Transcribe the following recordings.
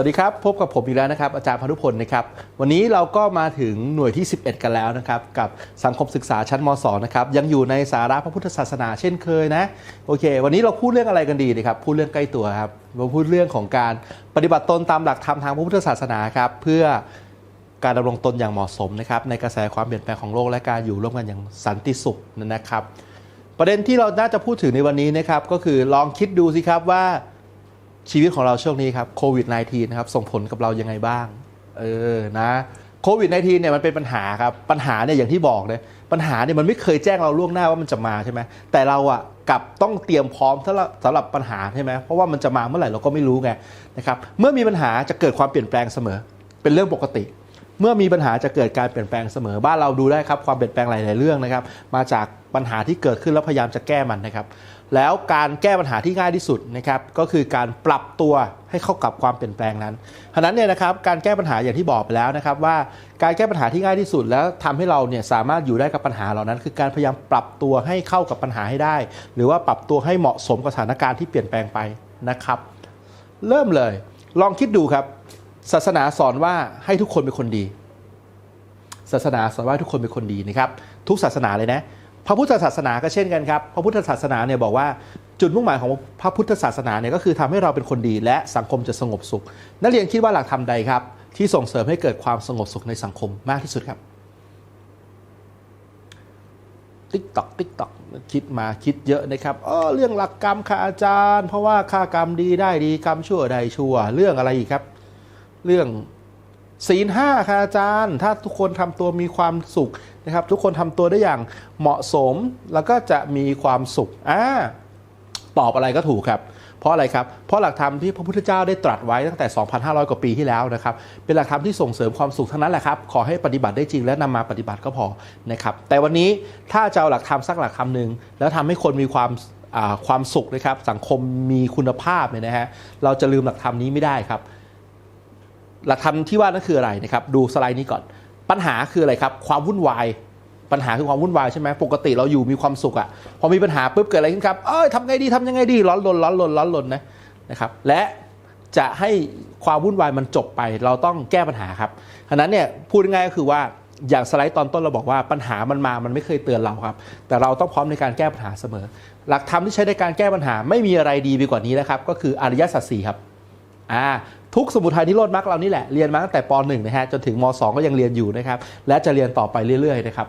วัสดีครับ พบกับผมอีกแล้วนะครับ อาจารย์พานุพลนะครับ วันนี้เราก็มาถึงหน่วยที่ 11 กันแล้วนะครับ กับสังคมศึกษาชั้นม .2 นะครับ ยังอยู่ในสาระพระพุทธศาสนาเช่นเคยนะ โอเค วันนี้เราพูดเรื่องอะไรกันดีนะครับ พูดเรื่องใกล้ตัวครับเราพูดเรื่องของการปฏิบัติตนตามหลักธรรมทางพระพุทธศาสนาครับ เพื่อการดำรงตนอย่างเหมาะสมนะครับในกระแสความเปลี่ยนแปลงของโลกและการอยู่ร่วมกันอย่างสันติสุขนะครับ ประเด็นที่เราน่าจะพูดถึงในวันนี้นะครับก็คือลองคิดดูสิครับว่า ชีวิตของเราช่วงนี้ครับโควิด -19 นะครับส่งผลกับเรายังไงบ้าง เออนะโควิด -19 เนี่ยมันเป็นปัญหาครับ ปัญหาเนี่ยอย่างที่บอกเลยปัญหาเนี่ยมันไม่เคยแจ้งเราล่วงหน้าว่ามันจะมาใช่ไหมแต่เราอะกลับต้องเตรียมพร้อมสำหรับสำหรับปัญหาใช่ไหมเพราะว่ามันจะมาเมื่อไหร่เราก็ไม่รู้ไงนะครับเมื่อมีปัญหาจะเกิดความเปลี่ยนแปลงเสมอ เป็นเรื่องปกติ เมื่อมีปัญหาจะเกิดการเปลี่ยนแปลงเสมอ บ้านเราดูได้ครับความเปลี่ยนแปลงหลาย ๆ เรื่องนะครับ มาจากปัญหาที่เกิดขึ้นแล้วพยายามจะแก้มันนะครับ แล้วการแก้ปัญหาที่ง่ายที่สุดนะครับก็คือการปรับตัวให้เข้ากับความเปลี่ยนแปลงนั้นฉะนั้นเนี่ยนะครับการแก้ปัญหาอย่างที่บอกไปแล้วนะครับว่าการแก้ปัญหาที่ง่ายที่สุด แล้วทำให้เราเนี่ยสามารถอยู่ได้กับปัญหาเหล่านั้น คือการพยายามปรับตัวให้เข้ากับปัญหาให้ได้ หรือว่าปรับตัวให้เหมาะสมกับสถานการณ์ที่เปลี่ยนแปลงไปนะครับ เริ่มเลยลองคิดดูครับ ศาสนาสอนว่าให้ทุกคนเป็นคนดี ศาสนาสอนว่าทุกคนเป็นคนดีนะครับ ทุกศาสนาเลยนะ พระพุทธศาสนาก็เช่นกันครับ พระพุทธศาสนาเนี่ยบอกว่าจุดมุ่งหมายของพระพุทธศาสนาเนี่ยก็คือทำให้เราเป็นคนดีและสังคมจะสงบสุข นักเรียนคิดว่าหลักธรรมใดครับ ที่ส่งเสริมให้เกิดความสงบสุขในสังคมมากที่สุดครับติ๊กตอกติ๊กตอกคิดมาคิดเยอะนะครับเออเรื่องหลักกรรมค่ะอาจารย์ เพราะว่าค่ากรรมดีได้ดีกรรมชั่วได้ชั่ว เรื่องอะไรอีกครับ เรื่อง ศีลห้าค่ะอาจารย์ ถ้าทุกคนทำตัวมีความสุขนะครับ ทุกคนทำตัวได้อย่างเหมาะสมแล้วก็จะมีความสุขอ่าตอบอะไรก็ถูกครับ เพราะอะไรครับ เพราะหลักธรรมที่พระพุทธเจ้าได้ตรัสไว้ตั้งแต่ 2,500 กว่าปีที่แล้วนะครับ เป็นหลักธรรมที่ส่งเสริมความสุขทั้งนั้นแหละครับ ขอให้ปฏิบัติได้จริงและนำมาปฏิบัติก็พอนะครับ แต่วันนี้ถ้าจะเอาหลักธรรมสักหลักธรรมหนึ่งแล้วทำให้คนมีความความสุขนะครับ สังคมมีคุณภาพเนี่ยนะฮะ เราจะลืมหลักธรรมนี้ไม่ได้ครับ หลักธรรมที่ว่านั่นคืออะไรนะครับ ดูสไลด์นี้ก่อน ปัญหาคืออะไรครับ ความวุ่นวาย ปัญหาคือความวุ่นวายใช่ไหมปกติเราอยู่มีความสุขอะพอมีปัญหาปุ๊บเกิดอะไรขึ้นครับ เอ้ยทำไงดีทำยังไงดี ร้อนรนร้อนรนร้อนรนนะนะครับ และจะให้ความวุ่นวายมันจบไป เราต้องแก้ปัญหาครับฉะนั้นเนี่ยพูดง่ายก็คือว่าอย่างสไลด์ตอนต้นเราบอกว่าปัญหามันมา มันไม่เคยเตือนเราครับ แต่เราต้องพร้อมในการแก้ปัญหาเสมอ หลักธรรมที่ใช้ในการแก้ปัญหาไม่มีอะไรดีไปกว่านี้นะครับ ก็คืออริยสัจสี่ครับ อ่าทุกสมุทัยนิโรธมรรคเรานี่แหละเรียนมาตั้งแต่ป .1 นะฮะจนถึงม .2 ก็ยังเรียนอยู่นะครับและจะเรียนต่อไปเรื่อยๆนะครับ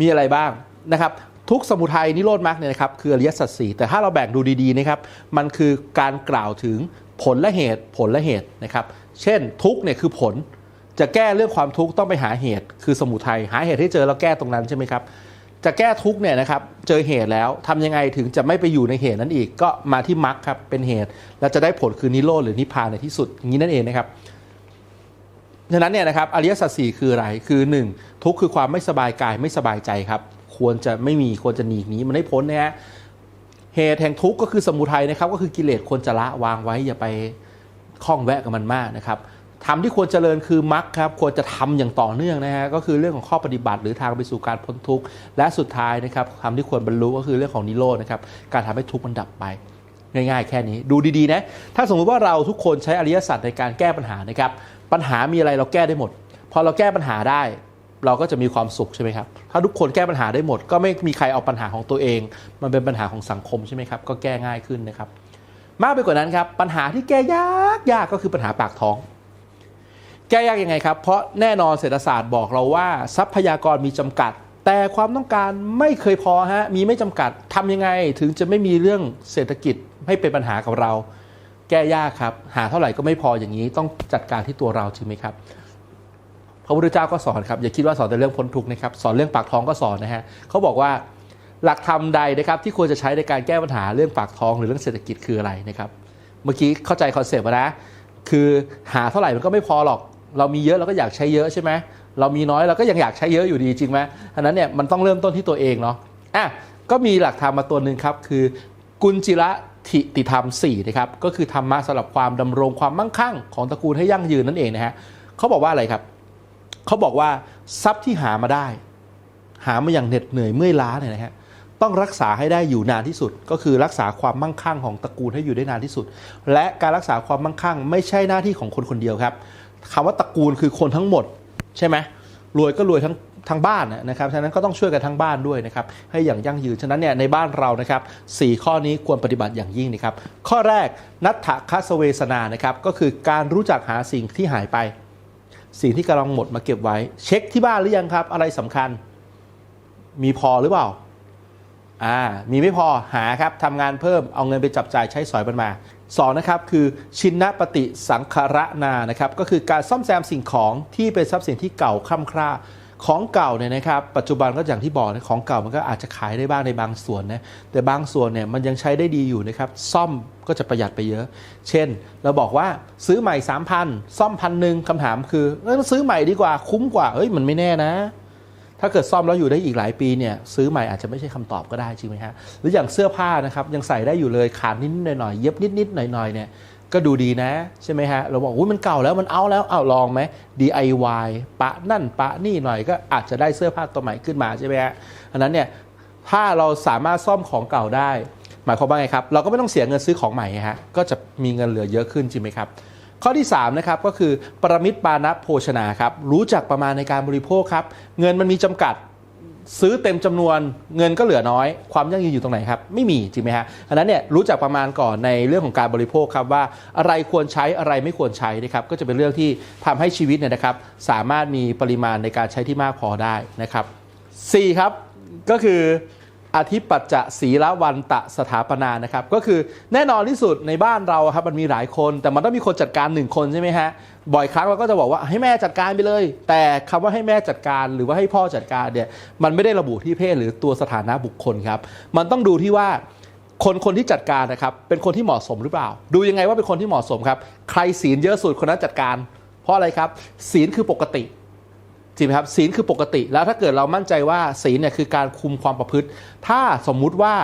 มีอะไรบ้างนะครับทุกสมุทัยนิโรธมรรคเนี่ยนะครับคืออริยสัจสี่แต่ถ้าเราแบ่งดูดีๆนะครับมันคือการกล่าวถึงผลและเหตุผลและเหตุนะครับเช่นทุกเนี่ยคือผลจะแก้เรื่องความทุกข์ต้องไปหาเหตุ คือสมุทัยหาเหตุให้เจอแล้วแก้ตรงนั้นใช่ไหมครับ จะแก้ทุกเนี่ยนะครับเจอเหตุแล้วทำยังไงถึงจะไม่ไปอยู่ในเหตุนั้นอีกก็มาที่มรรคครับเป็นเหตุ แล้วจะได้ผลคือนิโรธหรือนิพพานในที่สุดอย่างนี้นั่นเองนะครับฉะนั้นเนี่ยนะครับอริยสัจสี่คืออะไรคือ 1 ทุกคือความไม่สบายกายไม่สบายใจครับ ควรจะไม่มีควรจะหนีหนีมันให้พ้นนะฮะเหตุแห่งทุกข์ก็คือสมุทัยนะครับ ก็คือกิเลสควรจะละวางไว้อย่าไปคล้องแวะกับมันมากนะครับ ทำที่ควรเจริญคือมรรคครับควรจะทำอย่างต่อเนื่องนะฮะก็คือเรื่องของข้อปฏิบัติ หรือทางไปสู่การพ้นทุกข์และสุดท้ายนะครับทำที่ควรบรรลุก็คือเรื่องของนิโรธนะครับการทำให้ทุกข์มันดับไปง่ายๆ แค่นี้ดูดีๆนะถ้าสมมติว่าเราทุกคนใช้อริยสัจในการแก้ปัญหานะครับปัญหามีอะไรเราแก้ได้หมด พอเราแก้ปัญหาได้เราก็จะมีความสุขใช่ไหมครับ ถ้าทุกคนแก้ปัญหาได้หมด ก็ไม่มีใครเอาปัญหาของตัวเอง มันเป็นปัญหาของสังคมใช่ไหมครับ ก็แก้ง่ายขึ้นนะครับ มากไปกว่านั้นครับ ปัญหาที่แก้ยากยากก็คือปัญหาปากท้อง แก้ยากยังไงครับ เพราะแน่นอนเศรษฐศาสตร์บอกเราว่าทรัพยากรมีจำกัด แต่ความต้องการไม่เคยพอฮะมีไม่จำกัดทำยังไงถึงจะไม่มีเรื่องเศรษฐกิจให้เป็นปัญหากับเรา แก้ยากครับ หาเท่าไหร่ก็ไม่พออย่างนี้ต้องจัดการที่ตัวเราจริงไหมครับพระพุทธเจ้าก็สอนครับอย่าคิดว่าสอนแต่เรื่องพ้นทุกข์นะครับสอนเรื่องปากท้องก็สอนนะฮะเขาบอกว่าหลักธรรมใดนะครับที่ควรจะใช้ในการแก้ปัญหาเรื่องปากท้องหรือเรื่องเศรษฐกิจคืออะไรนะครับ เมื่อกี้เข้าใจคอนเซปต์นะ คือหาเท่าไหร่มันก็ไม่พอหรอก เรามีเยอะเราก็อยากใช้เยอะใช่ไหมเรามีน้อยเราก็ยังอยากใช้เยอะอยู่ดีจริงไหมอันนั้นเนี่ยมันต้องเริ่มต้นที่ตัวเองเนาะอะก็มีหลักธรรมมาตัวหนึ่งครับคือกุญจิระทิติธรรม4นะครับก็คือธรรมะสำหรับความดำรงความมั่งคั่งของตระกูลให้ยั่งยืนนั่นเองนะฮะเขาบอกว่าอะไรครับเขาบอกว่าทรัพย์ที่หามาได้ หามาอย่างเหน็ดเหนื่อยเมื่อยล้าเนี่ยนะฮะต้องรักษาให้ได้อยู่นานที่สุด ก็คือรักษาความมั่งคั่งของตระกูลให้อยู่ได้นานที่สุด และการรักษาความมั่งคั่ง ไม่ใช่หน้าที่ของคนคนเดียวครับ คำว่าตระกูลคือคนทั้งหมดใช่ไหมรวยก็รวยทั้งทั้งบ้านนะครับ ฉะนั้นก็ต้องช่วยกันทั้งบ้านด้วยนะครับ ให้อย่างยั่งยืน ฉะนั้นเนี่ยในบ้านเรานะครับสี่ข้อนี้ควรปฏิบัติอย่างยิ่งนะครับ ข้อแรกนัตถคัสเวสนานะครับ ก็คือการรู้จักหาสิ่งที่หายไป สิ่งที่กำลังหมดมาเก็บไว้ เช็คที่บ้านหรือยังครับ อะไรสำคัญ มีพอหรือเปล่า อ่า มีไม่พอหาครับทำงานเพิ่มเอาเงินไปจับจ่ายใช้สอยมันมา สองนะครับคือชินนปฏิสังขระนานะครับก็คือการซ่อมแซมสิ่งของที่เป็นทรัพย์สินที่เก่าคล่ำคร่าของเก่าเนี่ยนะครับปัจจุบันก็อย่างที่บอกนะของเก่ามันก็อาจจะขายได้บ้างในบางส่วนนะแต่บางส่วนเนี่ยมันยังใช้ได้ดีอยู่นะครับซ่อมก็จะประหยัดไปเยอะ เช่น เราบอกว่าซื้อใหม่ 3,000 ซ่อมพันหนึ่งคำถามคือเอ้ยซื้อใหม่ดีกว่าคุ้มกว่าเอ้ยมันไม่แน่นะ ถ้าเกิดซ่อมแล้วอยู่ได้อีกหลายปีเนี่ยซื้อใหม่อาจจะไม่ใช่คำตอบก็ได้จริงไหมฮะหรืออย่างเสื้อผ้านะครับยังใส่ได้อยู่เลยขาดนิดๆหน่อยๆเย็บนิดๆหน่อยๆเนี่ยก็ดูดีนะใช่ไหมฮะเราบอกอุ้ยมันเก่าแล้วมันเอาแล้วเอาลองไหม DIY ปะนั่นปะนี่หน่อยก็อาจจะได้เสื้อผ้าตัวใหม่ขึ้นมาใช่ไหมฮะอันนั้นเนี่ยถ้าเราสามารถซ่อมของเก่าได้ หมายความว่าไงครับ เราก็ไม่ต้องเสียเงินซื้อของใหม่ฮะก็จะมีเงินเหลือเยอะขึ้นจริงไหมครับ ข้อที่3นะครับก็คือปรมิตรปานะโภชนาครับรู้จักประมาณในการบริโภคครับ เงินมันมีจำกัดซื้อเต็มจำนวนเงินก็เหลือน้อย ความยั่งยืนอยู่ตรงไหนครับ ไม่มีจริงไหมฮะอันนั้นเนี่ยรู้จักประมาณก่อนในเรื่องของการบริโภคครับว่าอะไรควรใช้อะไรไม่ควรใช้นะครับก็จะเป็นเรื่องที่ทำให้ชีวิตเนี่ยนะครับสามารถมีปริมาณในการใช้ที่มากพอได้นะครับ 4 ครับก็คือ อธิปัจจะศีลวันตะสถาปนานะครับ ก็คือแน่นอนที่สุดในบ้านเราครับมันมีหลายคน แต่มันต้องมีคนจัดการหนึ่งคนใช่ไหมฮะบ่อยครั้งเราก็จะบอกว่าให้แม่จัดการไปเลย แต่คำว่าให้แม่จัดการหรือว่าให้พ่อจัดการเนี่ยมันไม่ได้ระบุที่เพศหรือตัวสถานะบุคคลครับ มันต้องดูที่ว่าคนคนที่จัดการนะครับเป็นคนที่เหมาะสมหรือเปล่า ดูยังไงว่าเป็นคนที่เหมาะสมครับ ใครศีลเยอะสุดคนนั้นจัดการ เพราะอะไรครับ ศีลคือปกติ จริงไหมครับศีลคือปกติ แล้วถ้าเกิดเรามั่นใจว่าศีลเนี่ยคือการคุมความประพฤติ ถ้าสมมุติว่า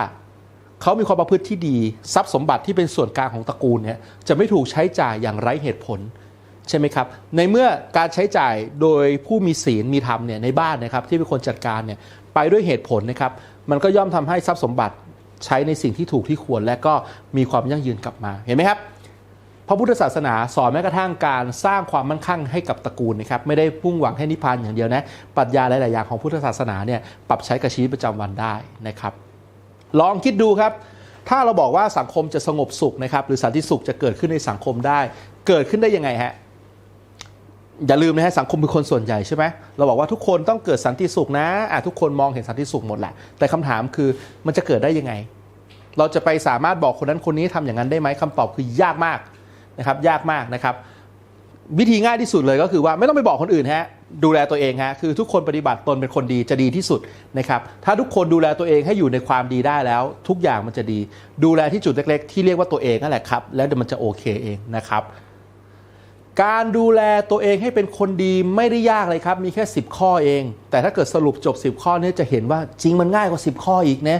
เขามีความประพฤติที่ดี ทรัพย์สมบัติที่เป็นส่วนกลางของตระกูลเนี่ยจะไม่ถูกใช้จ่ายอย่างไร้เหตุผลใช่ไหมครับ ในเมื่อการใช้จ่ายโดยผู้มีศีลมีธรรมเนี่ยในบ้านนะครับที่เป็นคนจัดการเนี่ยไปด้วยเหตุผลนะครับ มันก็ย่อมทำให้ทรัพย์สมบัติใช้ในสิ่งที่ถูกที่ควรและก็มีความยั่งยืนกลับมาเห็นไหมครับ พระพุทธศาสนาสอนแม้กระทั่งการสร้างความมั่นคงให้กับตระกูลนะครับไม่ได้พุ่งหวังให้นิพพานอย่างเดียวนะปรัชญาหลาย ๆ อย่างของพุทธศาสนาเนี่ยปรับใช้กับชีวิตประจำวันได้นะครับ ลองคิดดูครับ ถ้าเราบอกว่าสังคมจะสงบสุขนะครับหรือสันติสุขจะเกิดขึ้นในสังคมได้ เกิดขึ้นได้ยังไงฮะอย่าลืมนะฮะสังคมเป็นคนส่วนใหญ่ใช่ไหมเราบอกว่าทุกคนต้องเกิดสันติสุขนะอะทุกคนมองเห็นสันติสุขหมดแหละ แต่คำถามคือมันจะเกิดได้ยังไง เราจะไปสามารถบอกคนนั้นคนนี้ทำอย่างนั้นได้ไหมคำตอบคือยากมาก นะครับยากมากนะครับ วิธีง่ายที่สุดเลยก็คือว่าไม่ต้องไปบอกคนอื่นฮะดูแลตัวเองฮะคือทุกคนปฏิบัติตนเป็นคนดีจะดีที่สุดนะครับถ้าทุกคนดูแลตัวเองให้อยู่ในความดีได้แล้ว ทุกอย่างมันจะดี ดูแลที่จุดเล็กๆ ที่เรียกว่าตัวเองนั่นแหละครับแล้วเดี๋ยวมันจะโอเคเองนะครับการดูแลตัวเองให้เป็นคนดีไม่ได้ยากเลยครับ มีแค่ 10 ข้อเอง แต่ถ้าเกิดสรุปจบ 10 ข้อนี้จะเห็นว่าจริงมันง่ายกว่า 10 ข้ออีกนะ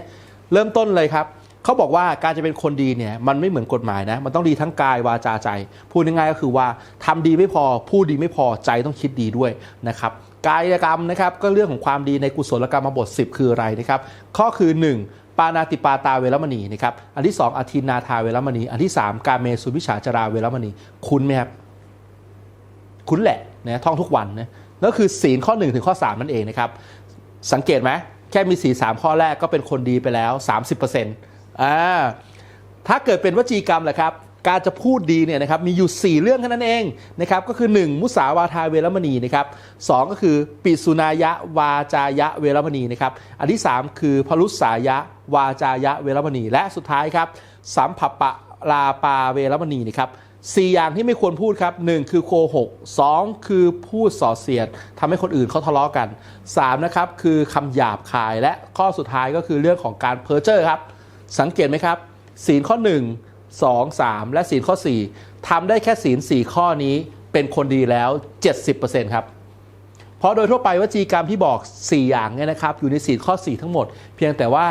เริ่มต้นเลยครับ เขาบอกว่าการจะเป็นคนดีเนี่ยมันไม่เหมือนกฎหมายนะ มันต้องดีทั้งกายวาจาใจ พูดง่ายๆก็คือว่าทำดีไม่พอพูดดีไม่พอใจต้องคิดดีด้วยนะครับกายกรรมนะครับก็เรื่องของความดีในกุศลกรรมบท 10 คืออะไรนะครับข้อคือ 1ปานาติปาตาเวรมณีนะครับ อันที่ 2อธินาทาเวรมณี อันที่ 3 กาเมสุวิชาจราเวรมณี คุ้นไหมครับคุ้นแหละนะท่องทุกวันนะนั่นคือศีลข้อ 1 ถึงข้อ 3 นั่นเองนะครับ สังเกตไหมแค่มีสีสามข้อแรกก็เป็นคนดีไปแล้ว 30% อ่าถ้าเกิดเป็นวจีกรรมแหละครับ การจะพูดดีเนี่ยนะครับมีอยู่ 4 เรื่องแค่นั้นเองนะครับก็คือ 1 มุสาวาทาเวรมณีนะครับสก็คือปิสุนายะวาจายะเวรมณีนะครับอันที่ 3 คือพลุสายะวาจายะเวรมณี และสุดท้ายครับสัมภปะลาปาเวรมณีนะครับสี่อย่างที่ไม่ควรพูดครับ 1 คือโกหก2คือพูดส่อเสียดทำให้คนอื่นเขาทะเลาะกัน3นะครับคือคำหยาบคายและข้อสุดท้ายก็คือเรื่องของการเพ้อเจ้อครับ สังเกตไหมครับ ศีลข้อ 1 2 3 และศีลข้อ 4ทำได้แค่ศีล 4 ข้อนี้เป็นคนดีแล้ว 70%ครับเพราะโดยทั่วไปวจีกรรมที่บอก 4 อย่างเนี่ยนะครับ อยู่ในศีลข้อ 4 ทั้งหมด เพียงแต่ว่า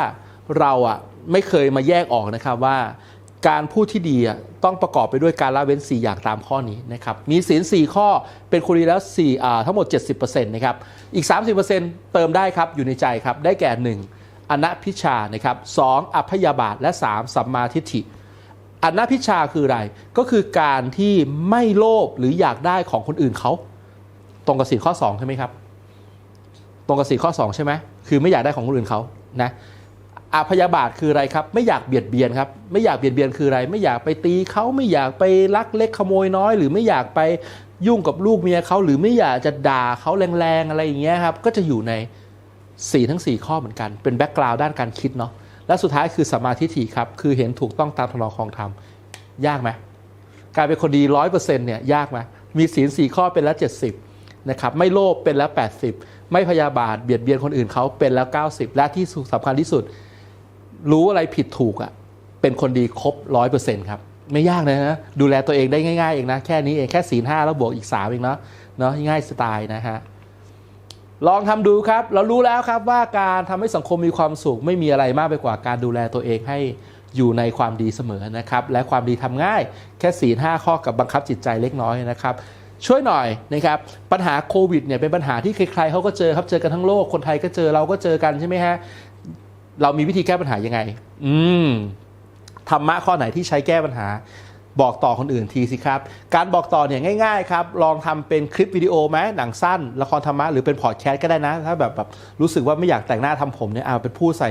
เราอะไม่เคยมาแยกออกนะครับว่าการพูดที่ดีอะต้องประกอบไปด้วยการละเว้น 4 อย่างตามข้อนี้นะครับ มีศีล 4 ข้อเป็นคนดีแล้ว4อ่าทั้งหมด 70%นะครับ อีก 30%เติมได้ครับอยู่ในใจครับ ได้แก่ 1 อนัพิชานะครับสองอพยาบาท และสามสัมมาทิฏฐิอนัพิชาคืออะไร ก็คือการที่ไม่โลภหรืออยากได้ของคนอื่นเขาตรงกับสีลข้อ2ใช่ไหมครับ ตรงกับสีลข้อ 2 ใช่ไหมคือไม่อยากได้ของคนอื่นเขานะอาพยาบาทคืออะไรครับ ไม่อยากเบียดเบียนครับ ไม่อยากเบียดเบียนคืออะไร ไม่อยากไปตีเขาไม่อยากไปลักเล็กขโมยน้อย หรือไม่อยากไปยุ่งกับลูกเมียเขาหรือไม่อยากจะด่าเขาแรงๆอะไรอย่างเงี้ยครับ ก็จะอยู่ใน สี่ทั้ง 4 ข้อเหมือนกัน เป็นแบ็กกราวด์ด้านการคิดเนาะและสุดท้ายคือสมมาธิฏฐิครับ คือเห็นถูกต้องตามทนองของธรรม ยากไหมการเป็นคนดีร้อยเปอร์เซ็นต์เนี่ยยากไหมมีศีลสี่ข้อเป็นแล้วเจ็ดสิบนะครับไม่โลภเป็นแล้วแปดสิบไม่พยาบาทเบียดเบียนคนอื่นเขาเป็นแล้วเก้าสิบและที่สำคัญที่สุด รู้อะไรผิดถูกอะ่ะเป็นคนดีครบร้อยเปอร์เซ็นต์ครับ ไม่ยากเลยนะ ดูแลตัวเองได้ง่ายๆเองนะ แค่นี้เองแค่ศีลห้าแล้วบวกอีกสามเองเนาะเนาะง่ายสไตล์นะฮะ ลองทำดูครับ เรารู้แล้วครับว่าการทำให้สังคมมีความสุขไม่มีอะไรมากไปกว่าการดูแลตัวเองให้อยู่ในความดีเสมอนะครับ และความดีทำง่ายแค่สี่ห้าข้อกับบังคับจิตใจเล็กน้อยนะครับ ช่วยหน่อยนะครับ ปัญหาโควิดเนี่ยเป็นปัญหาที่ใครๆเขาก็เจอครับเจอกันทั้งโลกคนไทยก็เจอเราก็เจอกันใช่ไหมฮะเรามีวิธีแก้ปัญหายังไง อืมธรรมะข้อไหนที่ใช้แก้ปัญหา บอกต่อคนอื่นทีสิครับ การบอกต่อเนี่ยง่ายๆครับ ลองทำเป็นคลิปวิดีโอไหมหนังสั้น ละครธรรมะหรือเป็นพอดแคสต์ก็ได้นะ ถ้าแบบแบบรู้สึกว่าไม่อยากแต่งหน้าทำผมเนี่ยเอาเป็นผู้ใส่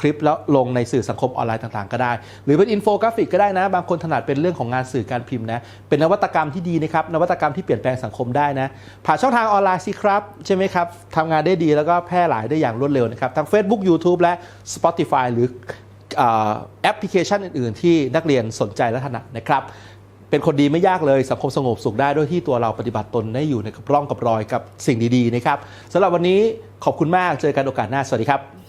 คลิปแล้วลงในสื่อสังคมออนไลน์ต่างๆ ก็ได้ หรือเป็นอินโฟกราฟิกก็ได้นะ บางคนถนัดเป็นเรื่องของงานสื่อการพิมพ์นะ เป็นนวัตกรรมที่ดีนะครับ นวัตกรรมที่เปลี่ยนแปลงสังคมได้นะ ผ่านช่องทางออนไลน์สิครับใช่ไหมครับทำงานได้ดีแล้วก็แพร่หลายได้อย่างรวดเร็วนะครับ ทั้ง Facebook YouTube และ Spotify หรือ แอปพลิเคชันอื่น ๆ ที่นักเรียนสนใจและถนัดนะครับเป็นคนดีไม่ยากเลยสังคมสงบสุขได้ด้วยที่ตัวเราปฏิบัติตนได้อยู่ในกับร่องกับรอยกับสิ่งดีๆนะครับสำหรับวันนี้ขอบคุณมากเจอกันโอกาสหน้าสวัสดีครับ